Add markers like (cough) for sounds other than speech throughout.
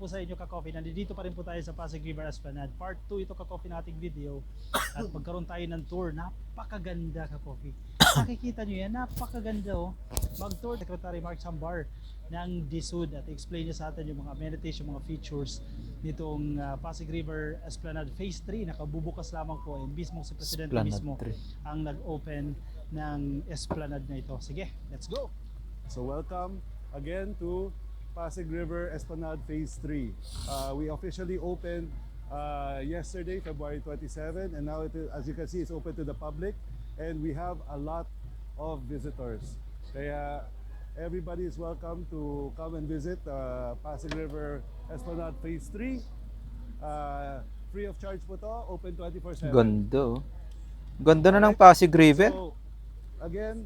po sa inyo ka-coffee. Nandito pa rin po tayo sa Pasig River Esplanade. Part 2 ito ka-coffee nating video. At magkaroon tayo ng tour. Napakaganda ka-coffee. Nakikita nyo yan, napakaganda oh. Mag-tour Secretary Mark Sambar ng DSUD at explain niya sa atin yung mga amenities, yung mga features nitong ah, Pasig River Esplanade Phase 3. Nakabubukas lamang po and mismo si Presidente Esplanade mismo 3. ang nag-open ng Esplanade na ito. Sige, let's go! So welcome again to Pasig River Esplanade Phase 3. Uh, we officially opened uh, yesterday, February 27, and now it is, as you can see, it's open to the public, and we have a lot of visitors. Kaya everybody is welcome to come and visit uh, Pasig River Esplanade Phase 3. Uh, free of charge po to, open 24/7. Ganda oh. Ganda na ng Pasig River. So, again,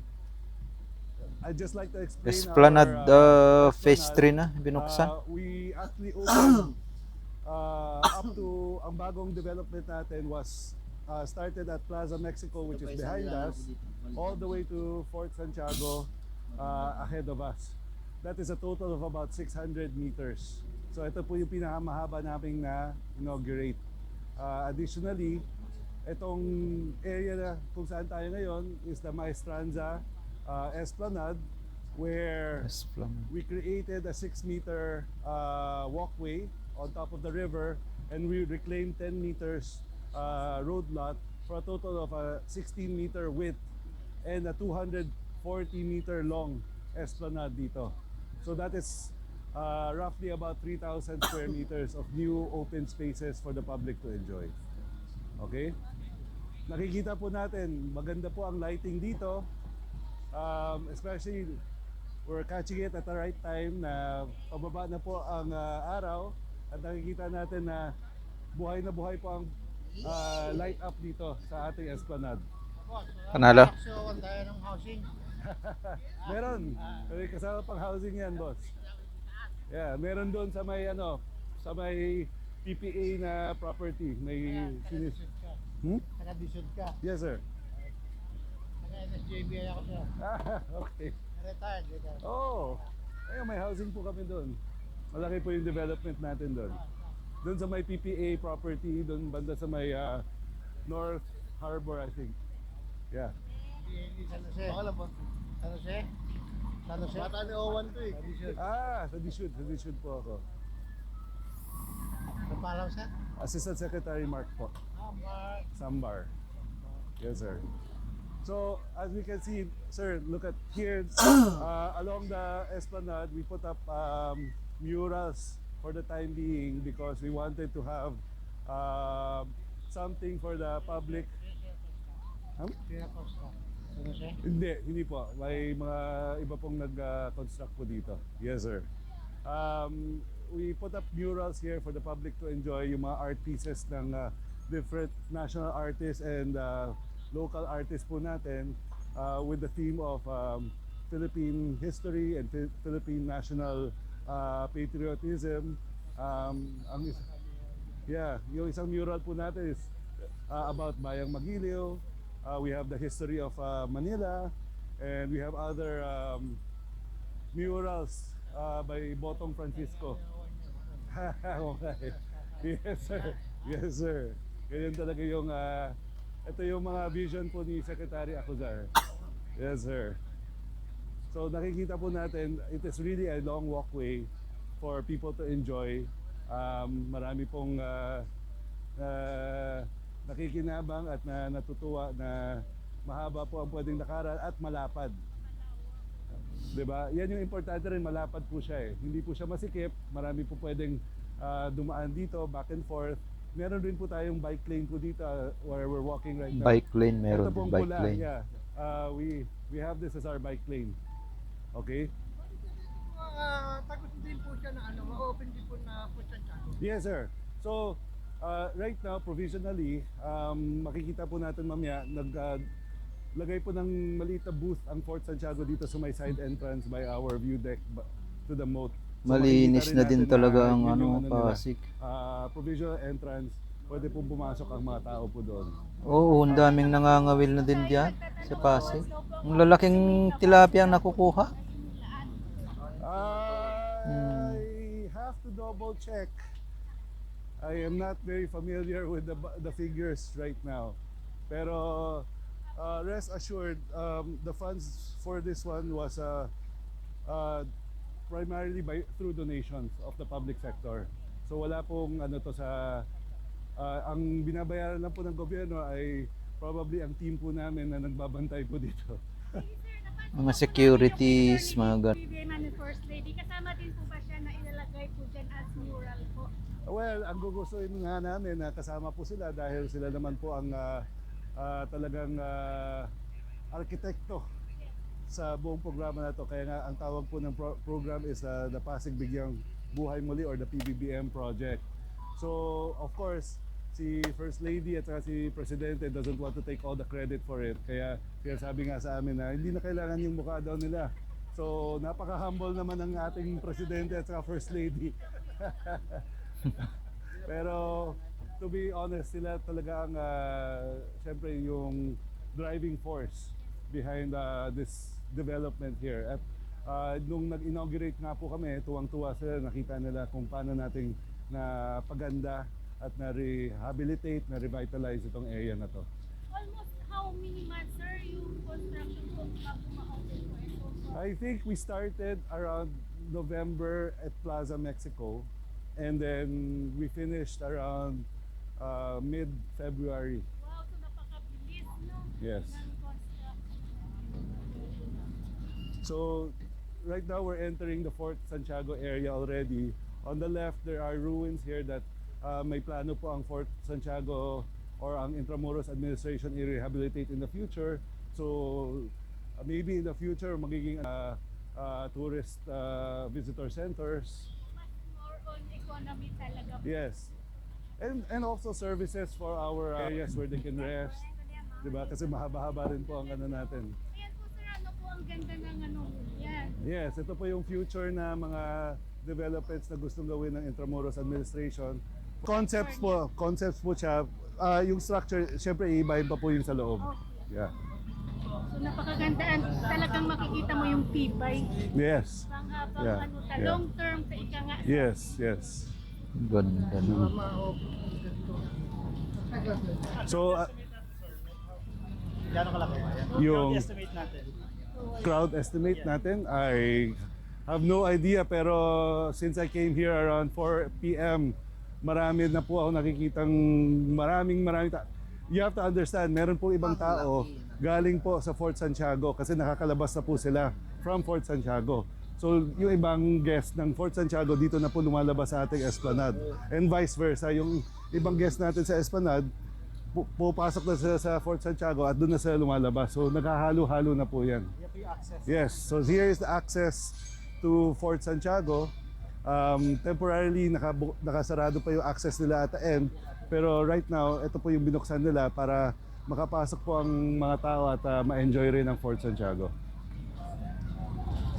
I'd just like to explain Esplanade our, uh, Phase Esplanade. 3 na binuksan. Uh, we actually opened (clears throat) uh, up to ang bagong development natin was uh, started at Plaza Mexico which is behind us all the way to Fort Santiago uh, ahead of us. That is a total of about 600 meters. So ito po yung pinakamahaba naming na inaugurate. Uh, additionally, itong area na kung saan tayo ngayon is the Maestranza uh, Esplanade where Esplanade. we created a 6 meter uh, walkway on top of the river and we reclaimed 10 meters uh, road lot for a total of a 16 meter width and a 240 meter long esplanade dito. So that is uh, roughly about 3,000 square meters of new open spaces for the public to enjoy. Okay? Nakikita po natin, maganda po ang lighting dito. Um, especially we're catching it at the right time na pababa na po ang uh, araw at nakikita natin na buhay na buhay po ang uh, light up dito sa ating esplanade. Panalo. So, ang tayo ng housing. (laughs) Meron. May kasama pang housing yan, boss. Yeah, meron doon sa may ano, sa may PPA na property. May ka. Hmm? Taga-disod ka. Yes, sir. Taga-NSJBI ako sir. Ah, okay. Retired. retired. Oh, ayun, may housing po kami doon. Malaki po yung development natin doon. Doon sa may PPA property, doon banda sa may ah, North Harbor, I think. Yeah. Hindi San Jose. Baka lang po. San Jose? San Jose? Bata ni Owan to eh. Ah, sa Dishud, sa Dishud po ako. Sa Palaw sir? Assistant Secretary Mark po, Ah, Mark. Sambar. Yes, sir. So, as we can see, sir, look at here, (coughs) uh, along the esplanade, we put up um, murals for the time being because we wanted to have um something for the public. Huh? Hindi, hindi po. May mga iba pong nag-construct po dito. Yes, sir. Um, we put up murals here for the public to enjoy yung mga art pieces ng uh, different national artists and uh, local artists po natin uh, with the theme of um, Philippine history and Phil- Philippine national uh, patriotism. Um, ang is- yeah, yung isang mural po natin is uh, about Bayang Magiliw. Uh, we have the history of uh, Manila and we have other um, murals uh, by Botong Francisco. (laughs) okay. Yes, sir. Yes, sir. Ganyan talaga yung, uh, ito yung mga vision po ni Secretary Acuzar. Yes, sir. So nakikita po natin, it is really a long walkway for people to enjoy. Um, marami pong uh, uh, nakikinabang at na natutuwa na mahaba po ang pwedeng lakaran at malapad. 'Di ba? Yan yung importante rin, malapad po siya eh. Hindi po siya masikip, marami po pwedeng ah, dumaan dito, back and forth. Meron rin po tayong bike lane po dito ah, where we're walking right now. Bike lane meron din bike pula, lane. Yeah. Uh, we we have this as our bike lane. Okay? Uh, tapos din po siya na ano, ma-open din po na po siya. Yes, sir. So, uh, right now, provisionally, um, makikita po natin mamaya, nag, uh, lagay po ng maliit na booth ang Fort Santiago dito sa may side entrance by our view deck to the moat. Malinis na din talaga ang ano, nila. Pasig. Uh, provisional entrance, pwede po pumasok ang mga tao po doon. Oo, ang daming nangangawil na din diyan sa Pasig. Ang lalaking tilapia ang nakukuha. I have to double check. I am not very familiar with the the figures right now. Pero uh, rest assured, um, the funds for this one was uh, uh, primarily by through donations of the public sector. So wala pong ano to sa uh, ang binabayaran lang po ng gobyerno ay probably ang team po namin na nagbabantay po dito. (laughs) Mga securities, mga gan- BBM and First Lady, kasama din po ba siya na ilalagay po dyan as mural po? Well, ang gugustuhin nga namin na kasama po sila dahil sila naman po ang ah, ah, talagang ah, arkitekto sa buong programa na to. Kaya nga ang tawag po ng pro- program is ah, the Pasig Bigyang Buhay Muli or the PBBM project. So, of course, si First Lady at saka si Presidente doesn't want to take all the credit for it. Kaya, kaya sabi nga sa amin na hindi na kailangan yung mukha daw nila. So, napaka-humble naman ng ating Presidente at saka First Lady. (laughs) Pero to be honest, sila talaga ang uh, syempre yung driving force behind uh, this development here. At uh, nung nag-inaugurate nga po kami, tuwang-tuwa sila, nakita nila kung paano nating na paganda at na-rehabilitate, na-revitalize itong area na to. Almost how many months, sir, yung construction po bago ma-open? I think we started around November at Plaza Mexico and then we finished around uh, mid-February. Wow, so napakabilis, no? Yes. Ng construction. So right now we're entering the Fort Santiago area already. On the left there are ruins here that uh, may plano po ang Fort Santiago or ang Intramuros administration i-rehabilitate in the future. So uh, maybe in the future magiging uh, uh, tourist uh, visitor centers. Mas more on economy talaga. Yes. And and also services for our uh, areas where they can rest. 'Di ba? Kasi mahaba-haba rin po ang ano natin. Ayan po, sir, ano po ang ganda ng ano, yan. Yes, ito po yung future na mga developments na gustong gawin ng Intramuros administration. Concepts po, concepts po siya. Ah, yung structure, syempre iibahin pa po yung sa loob. Yeah. So napakagandaan, talagang makikita mo yung tibay. Yes. Panghabang Yeah, ano, yeah. long term sa ika nga. Yes, yes. Ganda no? So, ah, Gano'ng kalaki? Yung- Crowd estimate natin. Crowd estimate natin, I have no idea pero since I came here around 4 p.m., marami na po ako nakikitang maraming maraming ta- You have to understand, meron po ibang tao galing po sa Fort Santiago kasi nakakalabas na po sila from Fort Santiago. So yung ibang guest ng Fort Santiago dito na po lumalabas sa ating Esplanade. And vice versa, yung ibang guest natin sa Esplanade, pupasok na sila sa Fort Santiago at doon na sila lumalabas. So naghahalo-halo na po yan. Yung access. Yes, so here is the access to Fort Santiago. Um, temporarily nakabu- nakasarado pa yung access nila at the end. Pero right now, ito po yung binuksan nila para makapasok po ang mga tao at uh, ma-enjoy rin ang Fort Santiago.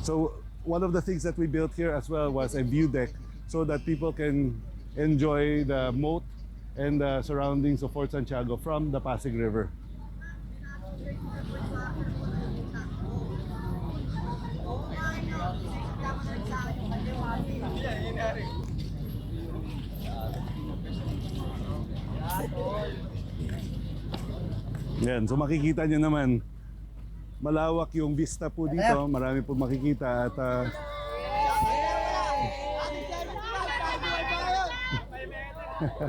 So one of the things that we built here as well was a view deck so that people can enjoy the moat and the surroundings of Fort Santiago from the Pasig River. Yan, so makikita nyo naman, malawak yung vista po dito, marami po makikita at ah, Sana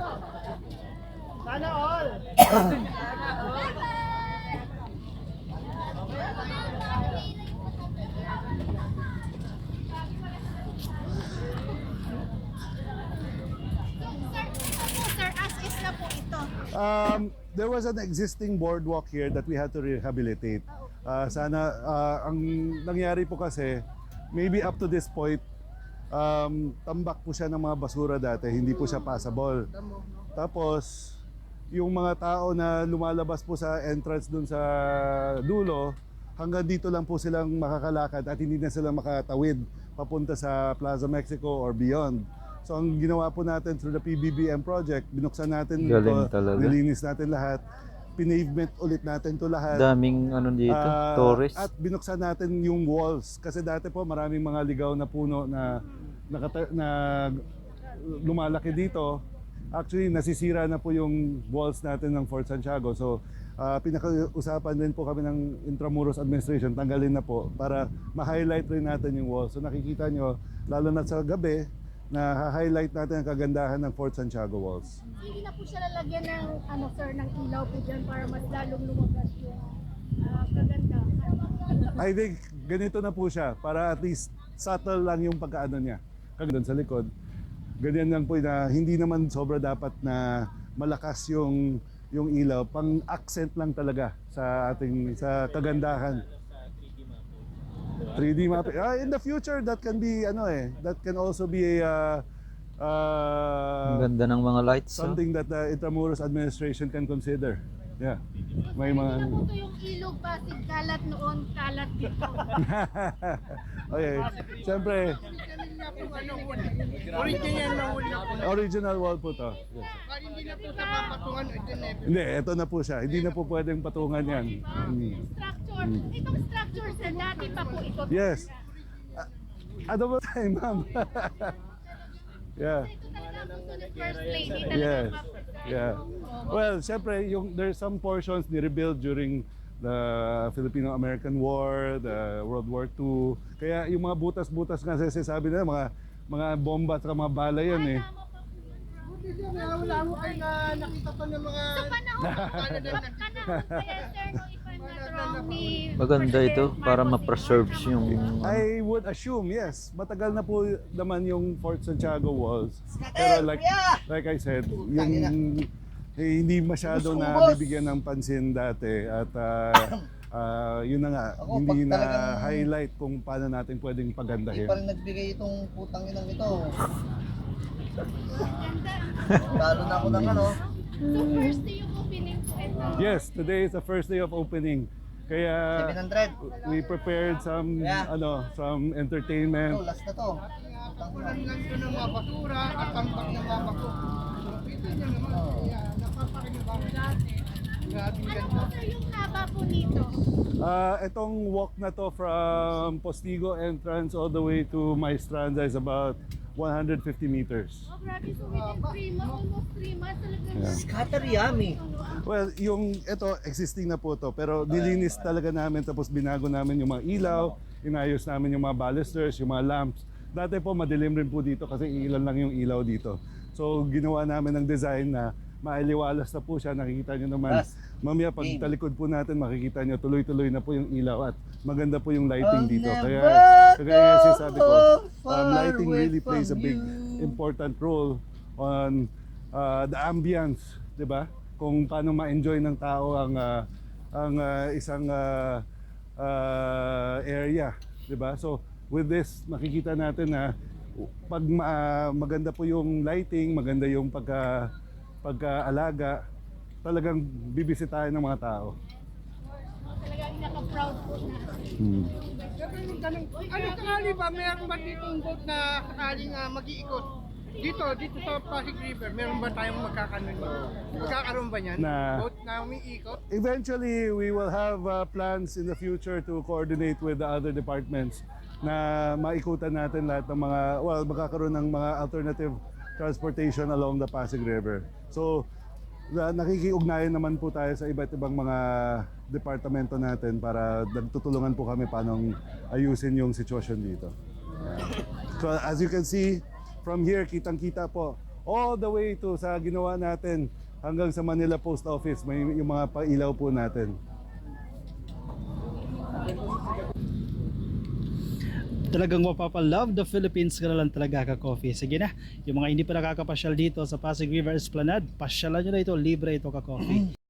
all! Sir, as is na po ito. Um, there was an existing boardwalk here that we had to rehabilitate. Uh, sana, uh, ang nangyari po kasi, maybe up to this point, um, tambak po siya ng mga basura dati, hindi po siya passable. Tapos, yung mga tao na lumalabas po sa entrance dun sa dulo, hanggang dito lang po silang makakalakad at hindi na sila makatawid papunta sa Plaza Mexico or beyond. So ang ginawa po natin through the PBBM project, binuksan natin Galing ito, talaga. nilinis natin lahat, pinavement ulit natin to lahat. Daming ano dito, Ah, tourist. At binuksan natin yung walls kasi dati po maraming mga ligaw na puno na nakata- na lumalaki dito, actually nasisira na po yung walls natin ng Fort Santiago. So ah, pinaka-usapan din po kami ng Intramuros Administration, tanggalin na po para ma-highlight rin natin yung walls. So nakikita nyo, lalo na sa gabi, na highlight natin ang kagandahan ng Fort Santiago walls. Hindi na po siya lalagyan ng ano sir ng ilaw po dyan para mas lalong lumabas yung ah, kagandahan. I think ganito na po siya para at least subtle lang yung pagkaano niya. Kagdan sa likod. Ganyan lang po na hindi naman sobra dapat na malakas yung yung ilaw, pang accent lang talaga sa ating sa kagandahan. 3D map. Ah, in the future that can be ano eh, that can also be a uh, Ang ganda ng mga lights. oh. something that the Intramuros administration can consider. Yeah. May mga na po ito yung ilog Pasig kalat noon, kalat dito. (laughs) okay. Siyempre, Original na wala po. original wall po to. Yes. Hindi na po sa papatungan. Ito na eh. Hindi, ito na po siya. Hindi na po pwedeng patungan yan. Mm. Structure. Itong structure sir, dati pa po ito. Yes. Ano ba tayo, ma'am? (laughs) yeah. Ito talaga ang gusto ni First Lady talaga Yes. ma'am. Yeah. Well, syempre, yung, there's some portions ni-rebuild during the Filipino-American War, the World War II. Kaya yung mga butas-butas nga sinasabi nila, mga mga bomba at mga bala yan eh. Tama po yun. Hindi wala mo kayo na nakita pa ng mga... Sa panahon, (laughs) panahon pa yan sir, no, Maganda ito para ma-preserve yung... I would assume, yes. Matagal na po naman yung Fort Santiago walls. Pero like like I said, yung eh, hindi masyado na bibigyan ng pansin dati at ah, (coughs) ah, yun na nga, Ako, hindi pag na talagang- highlight kung paano natin pwedeng Hindi pagandahin. pa rin nagbigay itong putang inang ito. (laughs) Talo na ako ng ano. So first day yung opening po ito. Yes, today is the first day of opening. Kaya 700. we prepared some Yeah. ano, some Ito, entertainment. last na to. Kulang lang ito ng mga basura at tambak ng mga bato. Ito nyo naman. Kaya napapakinabangan dati. Grabe Ano ganda. po sir yung haba po nito? Ah, itong walk na to from Postigo entrance all the way to Maestranda is about 150 meters. Oh, grabe. So within 3 months, almost 3 months talagang Yeah. Scatter yummy. Well, yung ito existing na po to pero nilinis talaga namin tapos binago namin yung mga ilaw, inayos namin yung mga balusters, yung mga lamps. Dati po madilim rin po dito kasi ilan lang yung ilaw dito. So ginawa namin ng design na mailiwalas na po siya. Nakikita nyo naman. Last Mamaya pag game. talikod po natin makikita nyo tuloy-tuloy na po yung ilaw at maganda po yung lighting I'll dito. Kaya kaya sinasabi ko, um, lighting really plays a big you. important role on uh, the ambience, 'di ba? Kung paano ma-enjoy ng tao ang uh, ang uh, isang uh, uh, area, 'di ba? So with this makikita natin na pag ma- maganda po yung lighting, maganda yung pagka pagkaalaga, talagang bibisitahin ng mga tao. talagang naka-proud po na. Siyempre yung tanong, ano sakali ba, meron ba ditong boat na sakaling uh, mag-iikot? Dito, dito sa Pasig River, meron ba tayong magkakaroon Magkakaroon ba niyan? Na- Boat na umiikot? Eventually, we will have uh, plans in the future to coordinate with the other departments na maikutan natin lahat ng mga, well, magkakaroon ng mga alternative transportation along the Pasig River. So, na, nakikiugnayan naman po tayo sa iba't ibang mga departamento natin para nagtutulungan po kami paano ayusin yung sitwasyon dito. So as you can see, from here, kitang-kita po, all the way to sa ginawa natin hanggang sa Manila Post Office, may yung mga pailaw po natin. Talagang mapapalove the Philippines ka na lang talaga ka coffee. Sige na, yung mga hindi pa nakakapasyal dito sa Pasig River Esplanade, pasyalan nyo na ito, libre ito ka coffee.